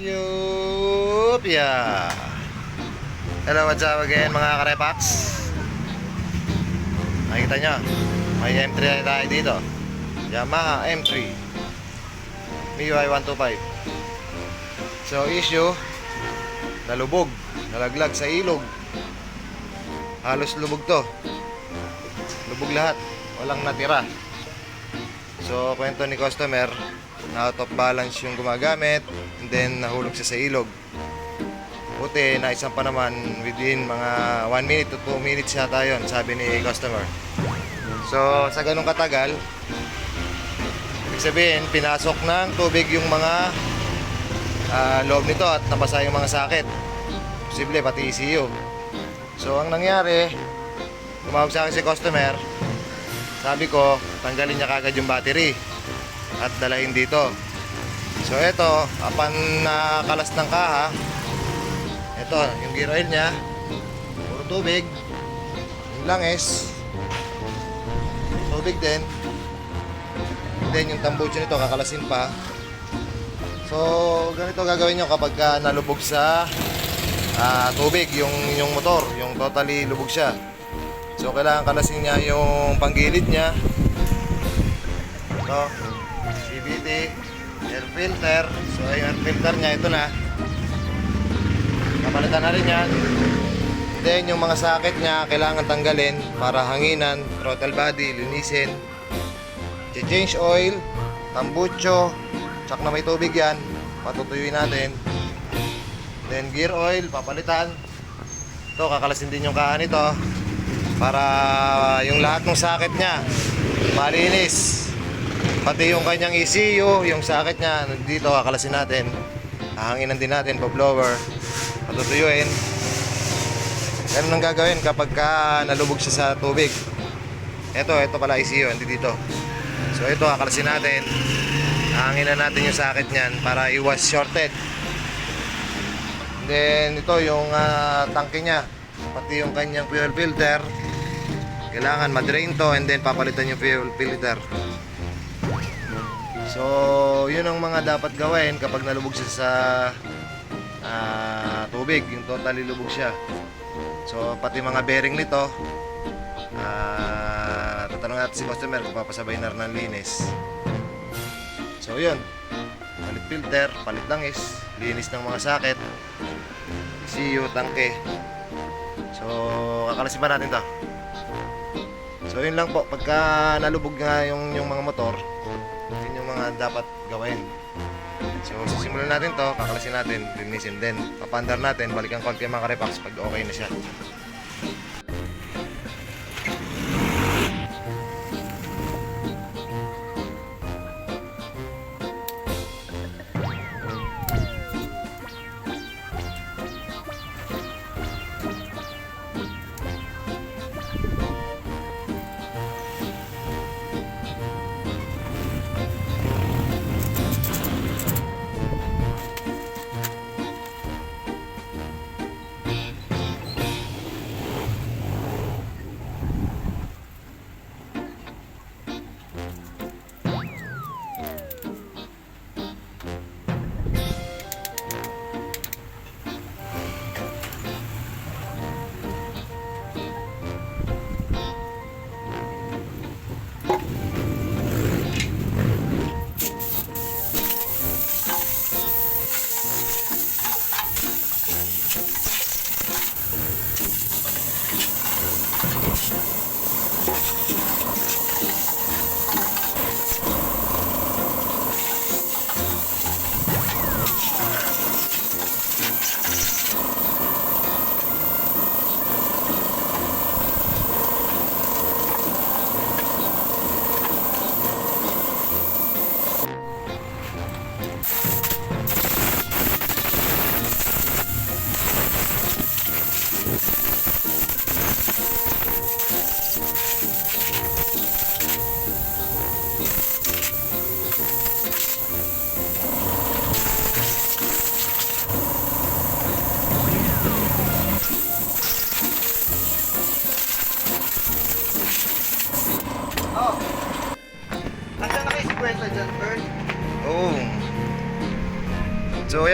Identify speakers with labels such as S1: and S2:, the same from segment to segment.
S1: Yupya! Hello, what's up again mga karepax? Nakikita nyo, may M3 na tayo dito. Yamaha M3 MIUI 125 So issue, nalubog, nalaglag sa ilog. Halos lubog to. Lubog lahat, walang natira. So kwento ni customer, na out of balance yung gumagamit and then nahulog siya sa ilog. Buti, naisang pa naman within mga 1 minute to 2 minutes yata yun, sabi ni customer. So, sa ganung katagal, ibig sabihin, pinasok ng tubig yung mga ah, loob nito at nabasa yung mga sakit. Posible, pati ECU. So, ang nangyari, tumawag sa akin si customer, sabi ko, tanggalin niya kagad yung battery at dalahin dito. So, ito, apan nakalas ng kaha, ito, yung gear oil niya, puro tubig, yung langis, tubig din, then yung tambucho nito, kakalasin pa. So, ganito gagawin nyo kapag ka nalubog sa ah, tubig, yung, yung motor, yung totally lubog siya. So, kailangan kalasin niya yung panggilid niya. Ito, CVT, air filter. So, air filter niya, ito na. Kapalitan na rin yan. Then, yung mga socket niya, kailangan tanggalin para hanginan, throttle body, linisin. change oil, tambucho, tsak na may tubig yan, patutuyuin natin. Then, gear oil, papalitan. Ito, kakalasin din yung kahan nito para yung lahat ng socket niya malinis. Pati yung kanyang ECU, yung socket niya, dito kakalasin natin. Hahanginan din natin, pa-blower, patutuyuin. Ganun ang gagawin kapag ka nalubog siya sa tubig. Ito, ito pala ECU, hindi dito. So ito, kakalasin natin. Hahanginan natin yung socket niyan para iwas shorted. Then ito yung ah, tangke niya, pati yung kanyang fuel filter. Kailangan ma-drain to and then papalitan yung fuel filter. So, yun ang mga dapat gawin kapag nalubog siya sa ah, tubig, yung totally lubog siya. So, pati mga bearing nito, ah, tatanong natin si customer kung papasabay na ng linis. So, yun. Palit filter, palit langis, linis ng mga socket, CU, tangke. So, kakalasin pa natin to. So, yun lang po. Pagka nalubog nga yung, yung mga motor, dapat gawin. So, sisimulan natin to, kakalasin natin, linisin din. Papandar natin, balikan konti ang mga repax pag okay na siya.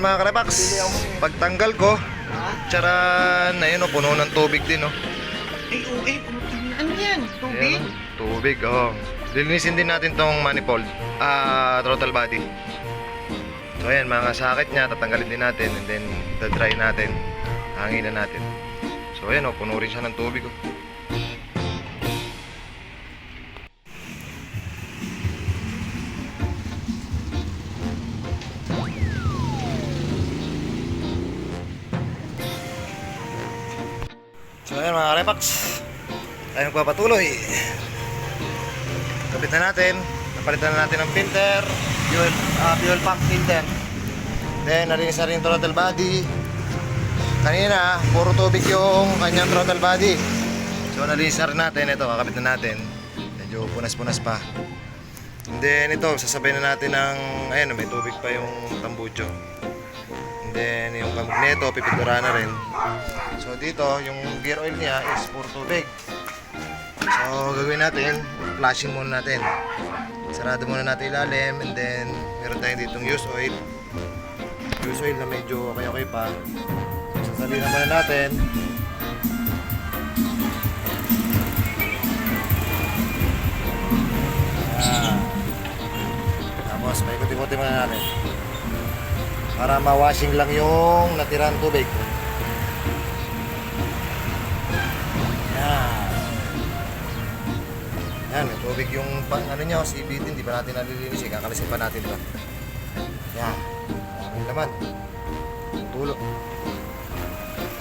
S1: Ayan mga karepax, pagtanggal ko, charan, ayun o, puno ng tubig din o.
S2: Ay, okay. Ano yan? Tubig?
S1: Ayan, o, tubig, oh. Lilinisin din natin tong manifold, ah, throttle body. So ayan, mga sakit niya, tatanggalin din natin and then dry natin, hanginan natin. So ayan o, puno rin siya ng tubig oh. So ayan mga Repax, tayo magpapatuloy. Kapit na natin, napalitan na natin ng filter, fuel, ah, fuel pump filter. Then narinis na rin yung throttle body. Kanina, puro tubig yung kanyang throttle body. So nalinis na rin natin, ito kakabit na natin. Medyo punas-punas pa. And then ito, sasabay na natin ng, ayun may tubig pa yung tambucho. And then yung kamagneto, pipintura na rin. So dito, yung gear oil niya is puro tubig. So gagawin natin, flashing muna natin. Sarado muna natin ilalim and then meron tayong ditong use oil. Use oil na medyo okay-okay pa. Sasalina muna natin. Yan. Tapos paikot-ikotin muna natin. Para ma-washing lang yung natirang tubig. Yan. Yan, may tubig yung pa, ano nyo, CBT, hindi pa natin nalilinis eh, kakalisin pa natin to. Yan, ang laman. Tulo.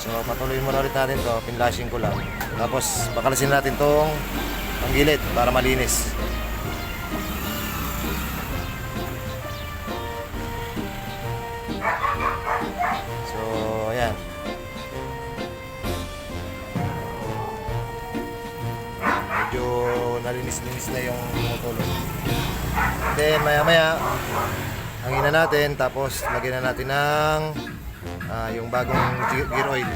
S1: So, patuloy muna ulit natin to, pinlashing ko lang. Tapos, pakalisin natin tong ang gilid para malinis. Nalinis-linis na yung tumutulo. Then maya maya, hangin na natin tapos lagyan na natin ng ah, yung bagong ge- gear oil.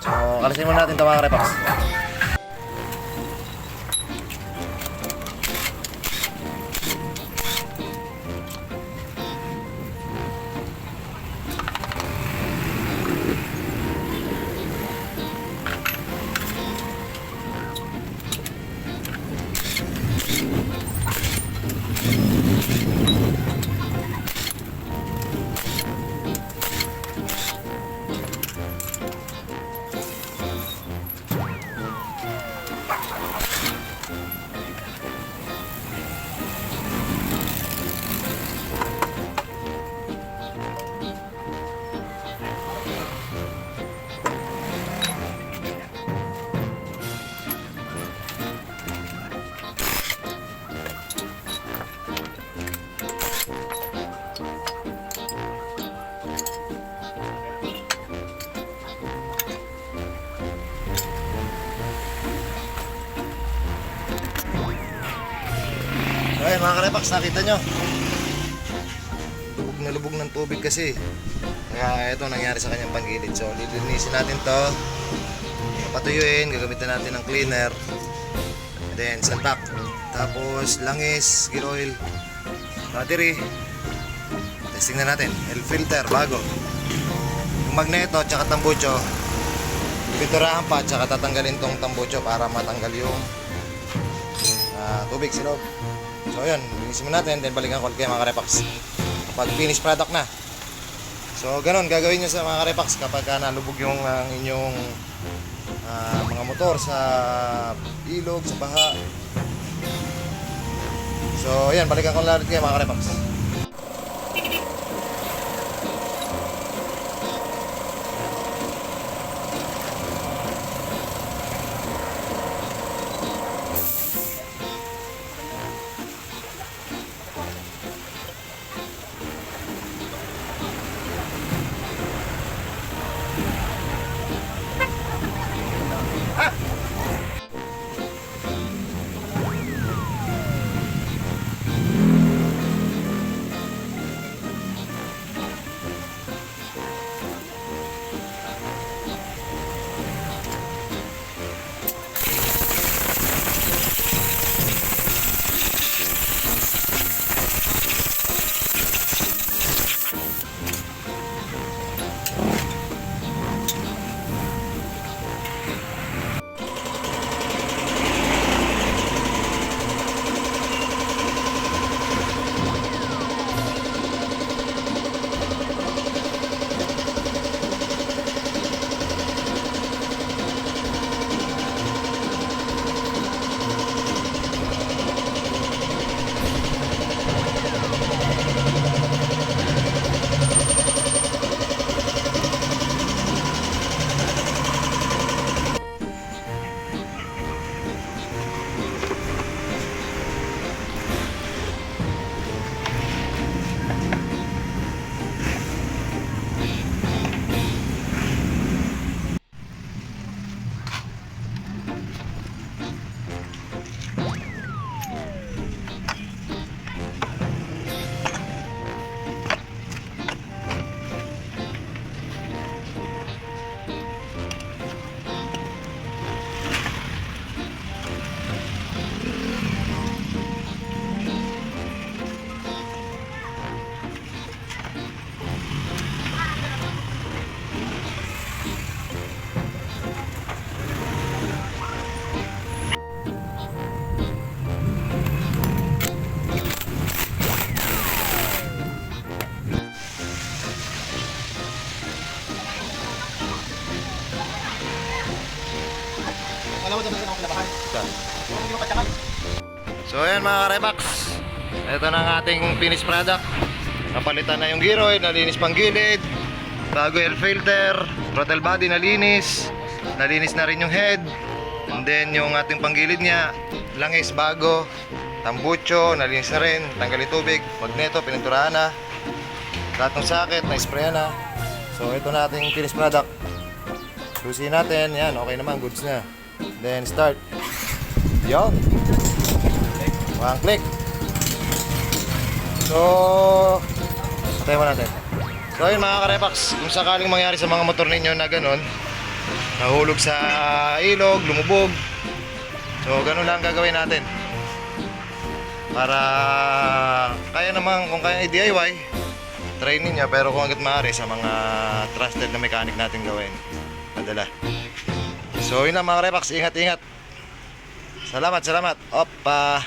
S1: So kalasin muna natin ito mga repax. Mga karepax, nakita nyo. Lubog na lubog ng tubig kasi. Kaya ito nangyari sa kanyang panggilid. So lilinisin natin to. Papatuyuin, gagamitin natin ng cleaner. And then santak. Tapos langis, gear oil, battery. Testing na natin. L filter, bago. Yung magneto, tsaka tambucho. Pinturahan pa, tsaka tatanggalin tong tambucho para matanggal yung ah, tubig sa loob. So yun, linisin mo natin, then balikan ko ulit kayo mga karepax. Kapag finished product na. So ganun, gagawin nyo sa mga karepax kapag ah, nalubog yung ang inyong ah, mga motor sa ilog, sa baha. So yan, balikan ko ulit kayo mga karepax. So ayan mga karebax. Ito na ang ating finished product. Napalitan na yung gear oil, nalinis pang gilid. Bago air filter, throttle body nalinis. Nalinis na rin yung head. And then yung ating panggilid niya, langis bago. Tambucho, nalinis na rin. Tanggalin tubig. Magneto, pininturahan na. Lahat ng socket, na-spray na. So ito na ating finished product. Susi natin, yan, okay naman, goods na. Then start. Yon. One click. So, patay mo natin. So yun mga karepax, kung sakaling mangyari sa mga motor ninyo na ganun, nahulog sa ilog, lumubog. So ganun lang gagawin natin. Para kaya naman kung kaya i-DIY, try ninyo pero kung agad maaari sa mga trusted na mechanic natin gawin. Madala. So yun lang mga karepax, ingat-ingat. Salamat, salamat. Opa.